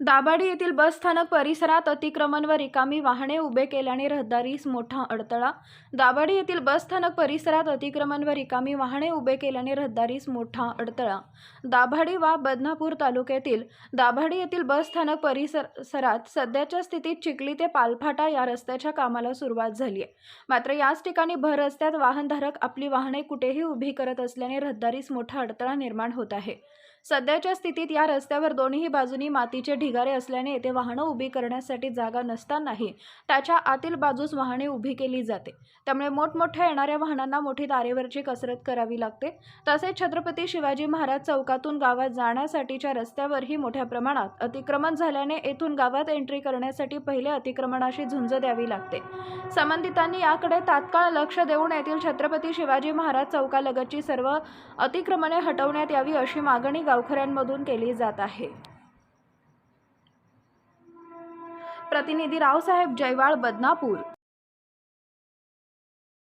दाभाडी येथील बस स्थानक परिसरात अतिक्रमण व रिकामी वाहने उभे केल्याने रहदारीस मोठा अडथळा. दाभाडी येथील बस स्थानक परिसरात अतिक्रमण व रिकामी वाहने उभे केल्याने रहदारीस मोठा अडथळा. दाभाडी वा बदनापूर तालुक्यातील दाभाडी येथील बस स्थानक परिसरात सध्याच्या स्थितीत चिखली ते पालफाटा या रस्त्याच्या कामाला सुरुवात झाली आहे मात्र याच ठिकाणी भर रस्त्यात वाहनधारक आपली वाहने कुठेही उभी करत असल्याने रहदारीस मोठा अडथळा निर्माण होत आहे. सध्याच्या स्थितीत या रस्त्यावर दोन्ही बाजूनी मातीचे ढिगारे असल्याने येथे वाहनं उभी करण्यासाठी जागा नसतानाही त्याच्या आतील बाजूस वाहने उभी केली जाते. त्यामुळे मोठमोठ्या येणाऱ्या वाहनांना मोठी तारेवरची कसरत करावी लागते. तसेच छत्रपती शिवाजी महाराज चौकातून गावात जाण्यासाठीच्या रस्त्यावरही मोठ्या प्रमाणात अतिक्रमण झाल्याने येथून गावात एंट्री करण्यासाठी पहिले अतिक्रमणाशी झुंज द्यावी लागते. संबंधितांनी याकडे तात्काळ लक्ष देऊन येथील छत्रपती शिवाजी महाराज चौकालगतची सर्व अतिक्रमणे हटवण्यात यावी अशी मागणी गावकऱ्यांमधून केली जात आहे. प्रतिनिधी रावसाहेब जयवाळ बदनापूर